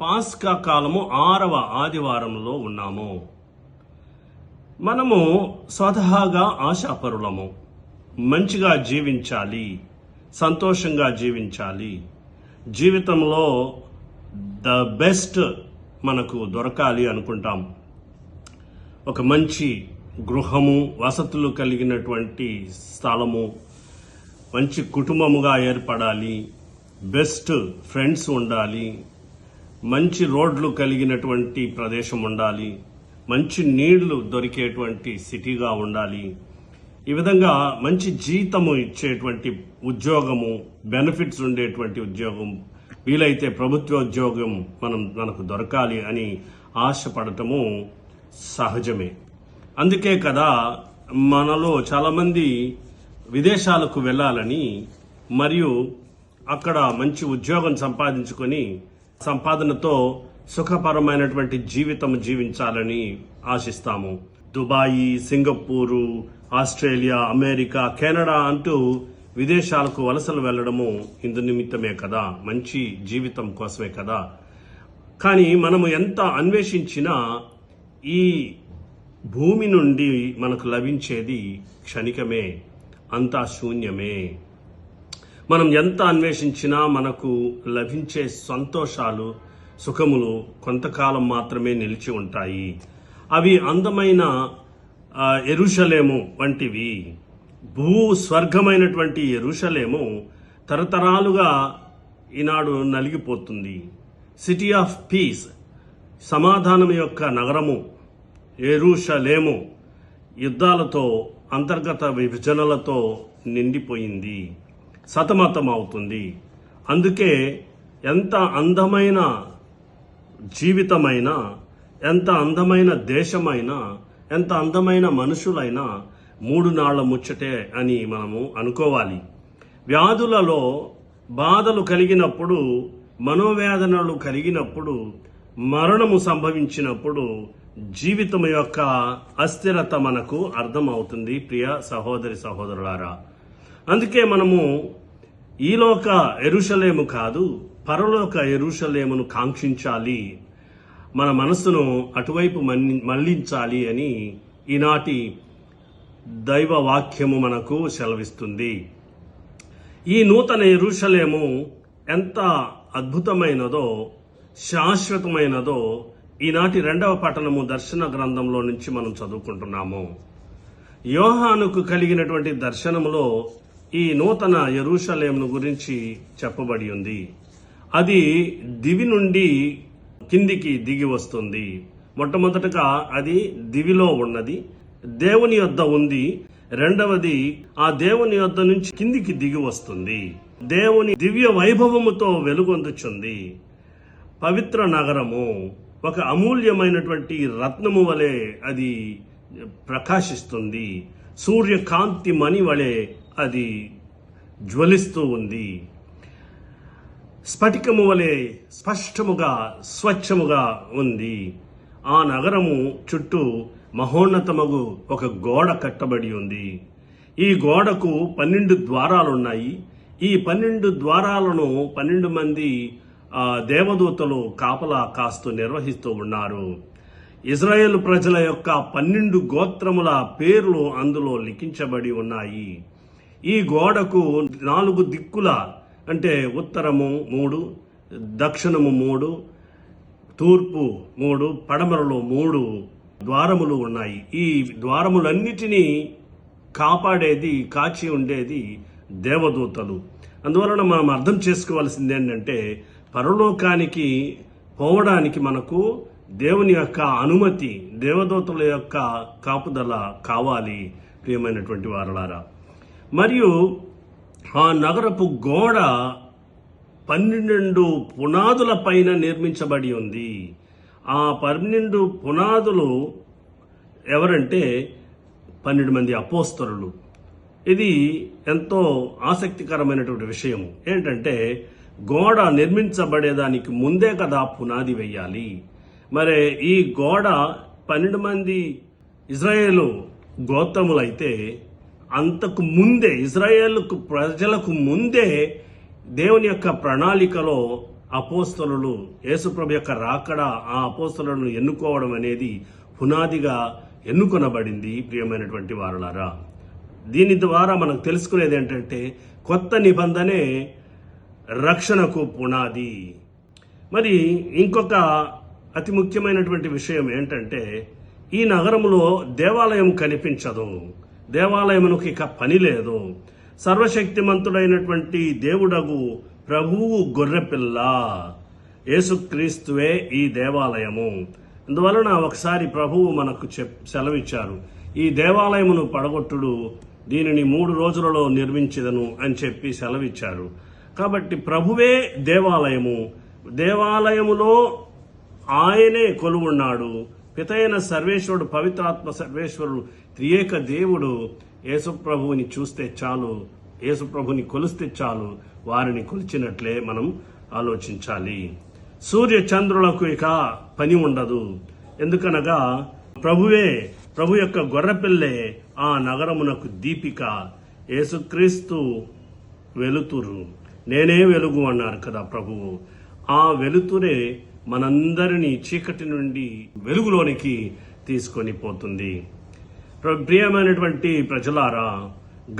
పాస్కా కాలము ఆరవ ఆదివారంలో ఉన్నాము. మనము స్వతహాగా ఆశాపరులము. మంచిగా జీవించాలి సంతోషంగా జీవించాలి. జీవితంలో ద బెస్ట్ మనకు దొరకాలి అనుకుంటాం. ఒక మంచి గృహము వసతులు కలిగినటువంటి స్థలము మంచి కుటుంబముగా ఏర్పడాలి బెస్ట్ ఫ్రెండ్స్ ఉండాలి మంచి రోడ్లు కలిగినటువంటి ప్రదేశం ఉండాలి. మంచి నీళ్ళు దొరికేటువంటి సిటీగా ఉండాలి. ఈ విధంగా మంచి జీతము ఇచ్చేటువంటి ఉద్యోగము బెనిఫిట్స్ ఉండేటువంటి ఉద్యోగం వీలైతే ప్రభుత్వ ఉద్యోగం మనం మనకు దొరకాలి అని ఆశపడటము సహజమే. అందుకే కదా మనలో చాలామంది విదేశాలకు వెళ్ళాలని మరియు అక్కడ మంచి ఉద్యోగం సంపాదించుకొని సంపాదనతో సుఖపరమైనటువంటి జీవితం జీవించాలని ఆశిస్తాము. Dubai Singapore Australia America Canada అంటూ విదేశాలకు వలసలు వెళ్ళడము ఇందు నిమిత్తమే కదా. మంచి జీవితం కోసమే కదా. కానీ మనము ఎంత అన్వేషించినా ఈ భూమి నుండి మనకు లభించేది క్షణికమే అంతా శూన్యమే. మనం ఎంత అన్వేషించినా మనకు లభించే సంతోషాలు సుఖములు కొంతకాలం మాత్రమే నిలిచి ఉంటాయి. అవి అందమైన ఎరుషలేము వంటివి. భూ స్వర్గమైనటువంటి ఎరుషలేము తరతరాలుగా ఈనాడు నలిగిపోతుంది. సిటీ ఆఫ్ పీస్ సమాధానం యొక్క నగరము ఎరుషలేము యుద్ధాలతో అంతర్గత విభజనలతో నిండిపోయింది. సతమతం అవుతుంది అందుకే ఎంత అందమైన జీవితమైనా ఎంత అందమైన దేశమైనా ఎంత అందమైన మనుషులైనా మూడు నాళ్ళ ముచ్చటే అని మనము అనుకోవాలి. వ్యాధులలో బాధలు కలిగినప్పుడు మనోవేదనలు కలిగినప్పుడు మరణము సంభవించినప్పుడు జీవితం యొక్క అస్థిరత మనకు అర్థమవుతుంది ప్రియ సహోదరి సహోదరులారా. అందుకే మనము ఈలోక ఎరుషలేము కాదు పరలోక ఎరుషలేమును కాంక్షించాలి మన మనస్సును అటువైపు మన్ని- మళ్ళించాలి అని ఈనాటి దైవ వాక్యము మనకు సెలవిస్తుంది. ఈ నూతన ఎరుషలేము ఎంత అద్భుతమైనదో శాశ్వతమైనదో ఈనాటి రెండవ పట్టణము దర్శన గ్రంథంలో నుంచి మనం చదువుకుంటున్నాము. యోహానుకు కలిగినటువంటి దర్శనములో ఈ నూతన ఎరుషలేమును గురించి చెప్పబడి ఉంది. అది దివి నుండి కిందికి దిగి వస్తుంది. మొట్టమొదటగా అది దివిలో ఉన్నది. దేవుని యొద్ద ఉంది. రెండవది ఆ దేవుని యొద్ద నుంచి కిందికి దిగి వస్తుంది. దేవుని దివ్య వైభవముతో వెలుగొందుచుంది. పవిత్ర నగరము ఒక అమూల్యమైనటువంటి రత్నము వలె అది ప్రకాశిస్తుంది. సూర్యకాంతి మణి వలె అది జ్వలిస్తూ ఉంది. స్ఫటికము వలె స్పష్టముగా స్వచ్ఛముగా ఉంది. ఆ నగరము చుట్టూ మహోన్నతమగు ఒక గోడ కట్టబడి ఉంది. ఈ గోడకు పన్నెండు ద్వారాలున్నాయి. ఈ పన్నెండు ద్వారాలను పన్నెండు మంది ఆ, దేవదూతలు కాపలా కాస్తూ నిర్వహిస్తూ ఉన్నారు. ఇజ్రాయేల్ ప్రజల యొక్క పన్నెండు గోత్రముల పేర్లు అందులో లిఖించబడి ఉన్నాయి. ఈ గోడకు నాలుగు దిక్కుల అంటే ఉత్తరము మూడు దక్షిణము మూడు తూర్పు మూడు పడమరలో మూడు ద్వారములు ఉన్నాయి. ఈ ద్వారములన్నిటినీ కాపాడేది కాచి ఉండేది దేవదూతలు. అందువలన మనం అర్థం చేసుకోవాల్సింది ఏంటంటే పరలోకానికి పోవడానికి మనకు దేవుని యొక్క అనుమతి దేవదూతల యొక్క కాపుదల కావాలి ప్రియమైనటువంటి వారలారా. మరియు ఆ నగరపు గోడ పన్నెండు పునాదుల పైన నిర్మించబడి ఉంది. ఆ పన్నెండు పునాదులు ఎవరంటే పన్నెండు మంది అపోస్తరులు ఇది ఎంతో ఆసక్తికరమైనటువంటి విషయం ఏంటంటే గోడ నిర్మించబడేదానికి ముందే కదా పునాది వేయాలి. మరి ఈ గోడ పన్నెండు మంది ఇజ్రాయేలు గోత్రములైతే అంతకు ముందే ఇజ్రాయేల్కు ప్రజలకు ముందే దేవుని యొక్క ప్రణాళికలో అపోస్తలు యేసుప్రభు యొక్క రాకడ ఆ అపోస్తలను ఎన్నుకోవడం అనేది పునాదిగా ఎన్నుకొనబడింది ప్రియమైనటువంటి వారులారా. దీని ద్వారా మనకు తెలుసుకునేది ఏంటంటే కొత్త నిబంధనే రక్షణకు పునాది. మరి ఇంకొక అతి ముఖ్యమైనటువంటి విషయం ఏంటంటే ఈ నగరంలో దేవాలయం కనిపించదు. దేవాలయమునకు ఇక పని లేదు. సర్వశక్తిమంతుడైనటువంటి దేవుడగు ప్రభువు గొర్రెపిల్ల. యేసుక్రీస్తువే ఈ దేవాలయము. అందువలన ఒకసారి ప్రభువు మనకు చెప్ సెలవిచ్చారు ఈ దేవాలయమును పడగొట్టుడు దీనిని మూడు రోజులలో నిర్మించదను అని చెప్పి సెలవిచ్చారు. కాబట్టి ప్రభువే దేవాలయము. దేవాలయములో ఆయనే కొలువున్నాడు. పితైన సర్వేశ్వరుడు పవిత్రాత్మ సర్వేశ్వరుడు త్రియేక దేవుడు యేసుప్రభువుని చూస్తే చాలు. యేసుప్రభుని కొలిస్తే చాలు. వారిని కొలిచినట్లే మనం ఆలోచించాలి. సూర్య చంద్రులకు ఇక పని ఉండదు. ఎందుకనగా ప్రభువే ప్రభు యొక్క గొర్రెపిల్లే ఆ నగరమునకు దీపిక. యేసుక్రీస్తు వెలుతురు. నేనే వెలుగు అన్నారు కదా ప్రభువు. ఆ వెలుతురే మనందరినీ చీకటి నుండి వెలుగులోనికి తీసుకొని పోతుంది. ప్ర- ప్రియమైనటువంటి ప్రజలారా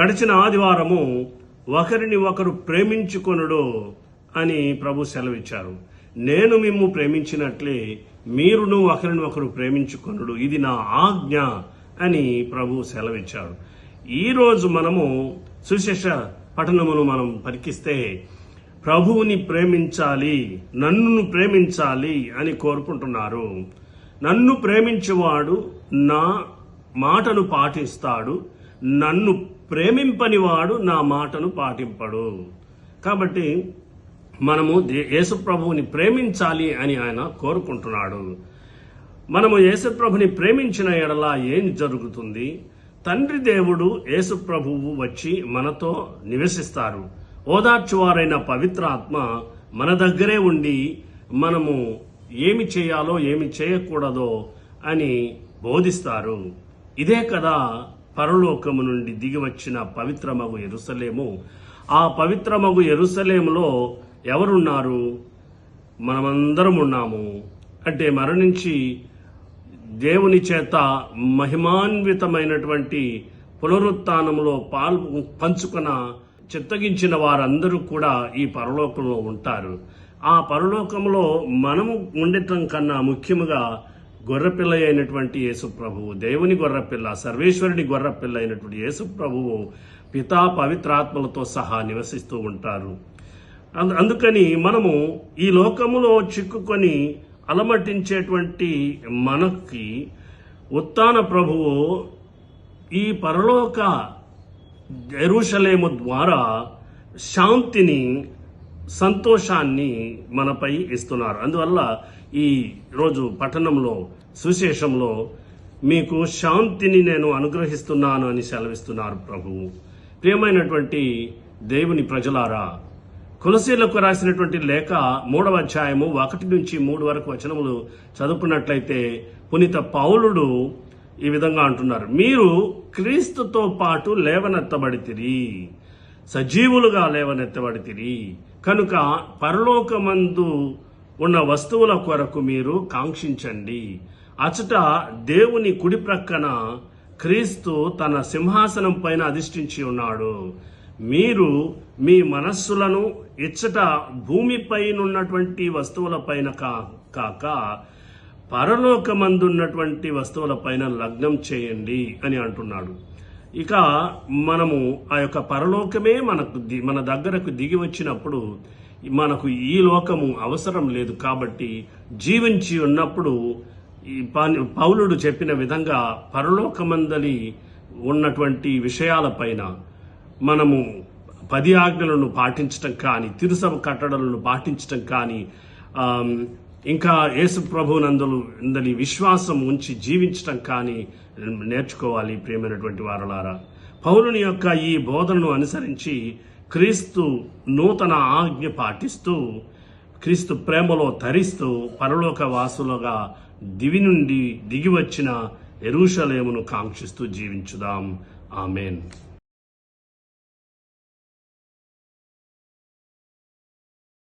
గడిచిన ఆదివారము ఒకరిని ఒకరు ప్రేమించుకొనుడు అని ప్రభు సెలవిచ్చారు. నేను మిమ్ము ప్రేమించినట్లే మీరును ఒకరిని ఒకరు ప్రేమించుకొనుడు. ఇది నా ఆజ్ఞ అని ప్రభు సెలవిచ్చాడు ఈరోజు మనము సుశేష పఠనమును మనం పరికిస్తే ప్రభువుని ప్రేమించాలి నన్ను ప్రేమించాలి అని కోరుకుంటున్నారు. నన్ను ప్రేమించేవాడు నా మాటను పాటిస్తాడు నన్ను ప్రేమింపనివాడు నా మాటను పాటింపడు. కాబట్టి మనము దే- ప్రేమించాలి అని ఆయన కోరుకుంటున్నాడు. మనము యేసుప్రభుని ప్రేమించిన ఎడల ఏం జరుగుతుంది? తండ్రి దేవుడు యేసుప్రభువు వచ్చి మనతో నివసిస్తారు. ఓదార్చువారైన పవిత్ర ఆత్మ మన దగ్గరే ఉండి మనము ఏమి చేయాలో ఏమి చేయకూడదో అని బోధిస్తారు. ఇదే కదా పరలోకము నుండి దిగి వచ్చిన పవిత్రమగు ఎరుసలేము. ఆ పవిత్రమగు ఎరుసలేములో ఎవరున్నారు? మనమందరం ఉన్నాము. అంటే మరణించి దేవుని చేత మహిమాన్వితమైనటువంటి పునరుత్నములో పాల్ పంచుకున్న చిత్తగించిన వారందరూ కూడా ఈ పరలోకంలో ఉంటారు. ఆ పరలోకంలో మనము ఉండటం కన్నా ముఖ్యముగా గొర్రెపిల్ల అయినటువంటి యేసుప్రభువు దేవుని గొర్రెపిల్ల సర్వేశ్వరుడి గొర్రెపిల్ల అయినటువంటి యేసుప్రభువు పితా పవిత్రాత్మలతో సహా నివసిస్తూ ఉంటారు. అందు- అందుకని మనము ఈ లోకములో చిక్కుకొని అలమటించేటువంటి మనకి ఉత్తాన ప్రభువు ఈ పరలోక ఎరుషలేము ద్వారా శాంతిని సంతోషాన్ని మనపై ఇస్తున్నారు. అందువల్ల ఈ రోజు పట్టణంలో సుశేషంలో మీకు శాంతిని నేను అనుగ్రహిస్తున్నాను అని సెలవిస్తున్నారు ప్రభువు ప్రియమైనటువంటి దేవుని ప్రజలారా కులసీలకు రాసినటువంటి లేఖ మూడవ అధ్యాయము ఒకటి నుంచి మూడు వరకు వచనములు చదువుకున్నట్లయితే పునీత పౌలుడు ఈ విధంగా అంటున్నారు. మీరు క్రీస్తుతో పాటు లేవనెత్తబడితిరి. సజీవులుగా లేవనెత్తబడితిరి. కనుక పరలోకమందు ఉన్న వస్తువుల కొరకు మీరు కాంక్షించండి. అచట దేవుని కుడి ప్రక్కన క్రీస్తు తన సింహాసనం పైన అధిష్ఠించి ఉన్నాడు. మీరు మీ మనస్సులను ఇచ్చట భూమిపైనున్నటువంటి వస్తువులపైన కా కాక పరలోకమందున్నటువంటి వస్తువులపైన లగ్నం చేయండి అని అంటున్నాడు. ఇక మనము ఆ యొక్క పరలోకమే మనకు ది- మన దగ్గరకు దిగి వచ్చినప్పుడు మనకు ఈ లోకము అవసరం లేదు కాబట్టి జీవించి ఉన్నప్పుడు ఈ పౌలుడు చెప్పిన విధంగా పరలోకమందలి ఉన్నటువంటి విషయాలపైన మనము పది ఆజ్ఞలను పాటించటం కానీ తిరుసభ కట్టడలను పాటించటం కానీ ఇంకా యేసు ప్రభునందులు ఇందని విశ్వాసం ఉంచి జీవించటం కానీ నేర్చుకోవాలి ప్రియమైనటువంటి వారలారా. పౌరుని యొక్క ఈ బోధనను అనుసరించి క్రీస్తు నూతన ఆజ్ఞ పాటిస్తూ క్రీస్తు ప్రేమలో తరిస్తూ పరలోక వాసులుగా దివి నుండి దిగి వచ్చిన ఎరుషలేమును కాంక్షిస్తూ జీవించుదాం. ఆమెన్.